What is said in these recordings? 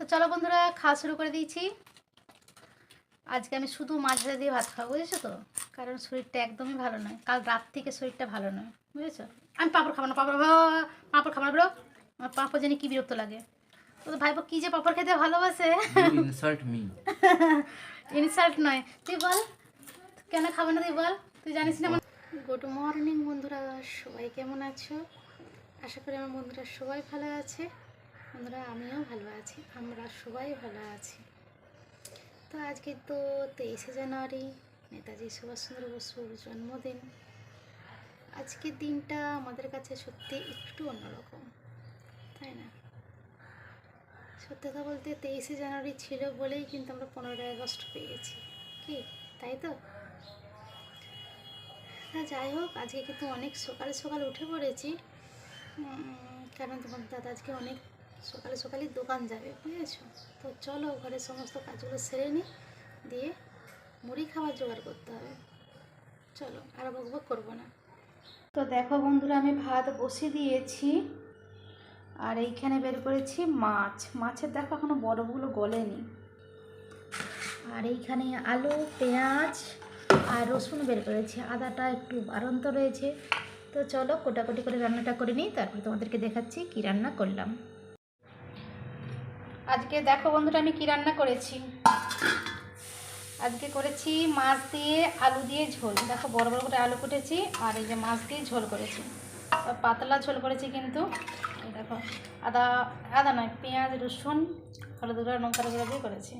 তো চলো বন্ধুরা খাওয়া শুরু করে দিয়েছি। আজকে আমি শুধু মাছ ভাজা দিয়ে ভাত খাব বুঝেছ তো? কারণ শরীরটা একদমই ভালো নয়। কাল রাত থেকে শরীরটা ভালো নয় বুঝেছ? আমি পাঁপড় খাব না পাঁপড় খাবো- পাঁপড় খাব না বলো আমার পাঁপড় জানি কী বিরক্ত লাগে। তো ভাইপো কী যে পাঁপড় খেতে ভালোবাসে? insult me. ইনসাল্ট নয়। তুই বল কেন খাব না তুই বল? তুই জানিস না গুড মর্নিং বন্ধুরা সবাই কেমন আছো? আশা করি আমার বন্ধুরা সবাই ভালো আছে। বন্ধুরা আমিও ভালো আছি, আমরা সবাই ভালো আছি। তো আজকে তো তেইশে জানুয়ারি, নেতাজি সুভাষচন্দ্র বসুর জন্মদিন। আজকের দিনটা আমাদের কাছে সত্যি একটু অন্যরকম, তাই না? সত্যি কথা বলতে তেইশে জানুয়ারি ছিল বলেই কিন্তু আমরা পনেরোই আগস্ট পেয়েছি, কি? তাই তো? হ্যাঁ যাই হোক, আজকে কিন্তু অনেক সকালে সকালে উঠে পড়েছি। কারণ তোমার দাদা আজকে অনেক সকালে সকালেই দোকান যাবে, বুঝেছ? তো চলো ঘরের সমস্ত কাজগুলো সেরে নিই দিয়ে মুড়ি খাবার জোগাড় করতে হবে। চলো, আর বকবক করব না। তো দেখো বন্ধুরা, আমি ভাত বসিয়ে দিয়েছি, আর এইখানে বের করেছি মাছ। মাছের দেখো এখনও বড়গুলো গলেনি। আর এইখানে আলু, পেঁয়াজ আর রসুন বের করেছি। আদাটা একটু বাড়ন্ত রয়েছে। তো চলো, কোটাকুটি করে রান্নাটা করে নিই, তারপর তোমাদেরকে দেখাচ্ছি কি রান্না করলাম। আজকে দেখো বন্ধুরা আমি কি রান্না করেছি। আজকে করেছি মাছ দিয়ে আলু দিয়ে ঝোল। দেখো বড় বড় করে আলু কুটেছি আর এই যে মাছ দিয়ে ঝোল করেছি। পাতলা ঝোল করেছি কিন্তু। দেখো, আদা আদা নয়, পেঁয়াজ, রসুন, হলুদ গুঁড়ো, লঙ্কা গুঁড়ো দিয়ে করেছি।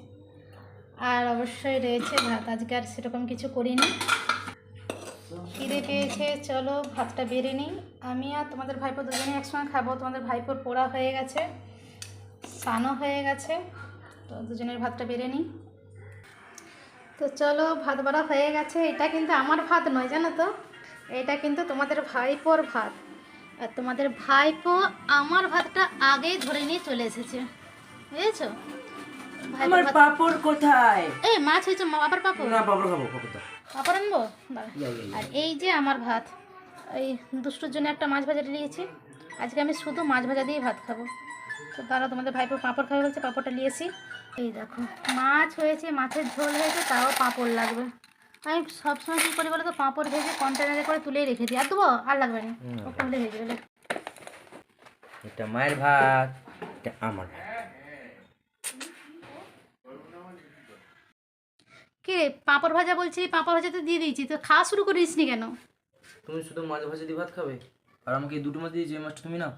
আর অবশ্যই রয়েছে ভাত। আজকে আর সেরকম কিছু করিনি। খিদে পেয়েছে, চলো ভাতটা বেড়ে নিই। আমি আর তোমাদের ভাইপো দুজনে একসঙ্গে খাব। তোমাদের ভাইপোর পোড়া হয়ে গেছে। স্নানও হয়ে গেছে। তো দুজনের ভাতটা বেড়ে নিই। তো চলো ভাত বাড়া হয়ে গেছে। এটা কিন্তু আমার ভাত নয় জানো তো? এটা কিন্তু তোমাদের ভাইপোর ভাত। আর তোমাদের ভাইপো আমার ভাতটা আগেই ধরে নিয়ে চলে এসেছে। বুঝেছ? ভাইপোর আমার পাপড় কোথায়? এই মাছ হয়েছে মা- আবার পাপো না পাপড় খাব পাপড় আনব। আর এই যে আমার ভাত এই দুষ্টুর জন্য একটা মাছ ভাজা নিয়েছি আজকে আমি শুধু মাছ ভাজা দিয়ে ভাত খাব। তো তারা তোমাদের ভাইপো পাঁপড় খাবে বলছে পাঁপড়টা নিয়েছি এই দেখো মাছ হয়েছে মাছের ঝোল হয়েছে তাও পাঁপড় লাগবে। আমি সবসময় কী করি বলো তো পাঁপড় ভেজে কন্টেনারে করে তুলেই রেখে দিই। আর দেবো আর লাগবে না। হলে হয়ে যাবে এটা মায়ের ভাত এটা আমার কে পাঁপড় ভাজা বলছি পাঁপড় ভাজা তো দিয়ে দিয়েছি তো খাওয়া শুরু করিস নি কেন? তুমি শুধু মাছ ভাজা দিয়ে ভাত খাবে? আর আমাকে এই দুটো মাছ দিয়েছি এই মাছটা তুমি না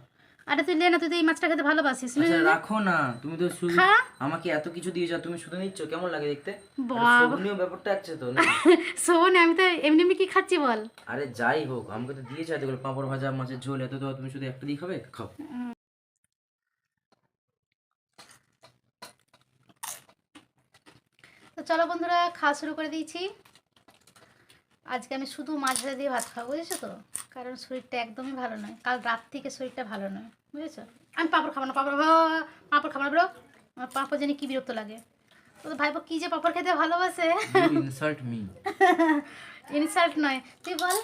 আরে তুই লে না তুই তো এই মাছটা খেতে ভালোবাসিস। আচ্ছা। রাখো না। তুমি তো শুধু আমাকে এত কিছু দিয়েছ আর তুমি শুধু নিচ্ছ কেমন লাগে দেখতে। শোভনীয় ব্যাপারটা আছে তো না? শোন আমি তো এমনি এমনি কি খাচ্ছি বল? আরে যাই হোক আমাকে তো দিয়ে দিয়েছে এতগুলো পাঁপড় ভাজা মাছের ঝোল এত তো তুমি শুধু একটা দিয়ে খাবে? খাও। তো চলো বন্ধুরা খাওয়া শুরু করে দিয়েছি। আজকে আমি শুধু মাছ ভাজা দিয়ে ভাত খাব বুঝেছ তো? কারণ শরীরটা একদমই ভালো নয়। কাল রাত থেকে শরীরটা ভালো নয় বুঝেছ? আমি পাঁপড় খাব না পাঁপড় পাঁপড় খাব না বলো আমার পাঁপড় জানি কী বিরক্ত লাগে। তো ভাইপো কি যে পাঁপড় খেতে ভালোবাসে? Insult me. ইনসাল্ট নয়। তুই বল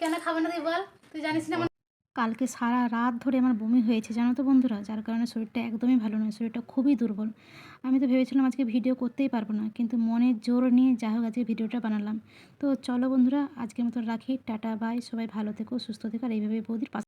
কেন খাব না তুই বল? তুই জানিস না কালকে সারা রাত ধরে আমার বমি হয়েছে, জানো তো বন্ধুরা? যার কারণে শরীরটা একদমই ভালো নয়, শরীরটা খুবই দুর্বল। আমি তো ভেবেছিলাম আজকে ভিডিও করতেই পারব না, কিন্তু মনের জোর নিয়ে যা হোক আজকে ভিডিওটা বানালাম। তো চলো বন্ধুরা, আজকের মতো রাখি, টাটা বাই সবাই ভালো থেকো, সুস্থ থেকো, আর এইভাবে বৌদির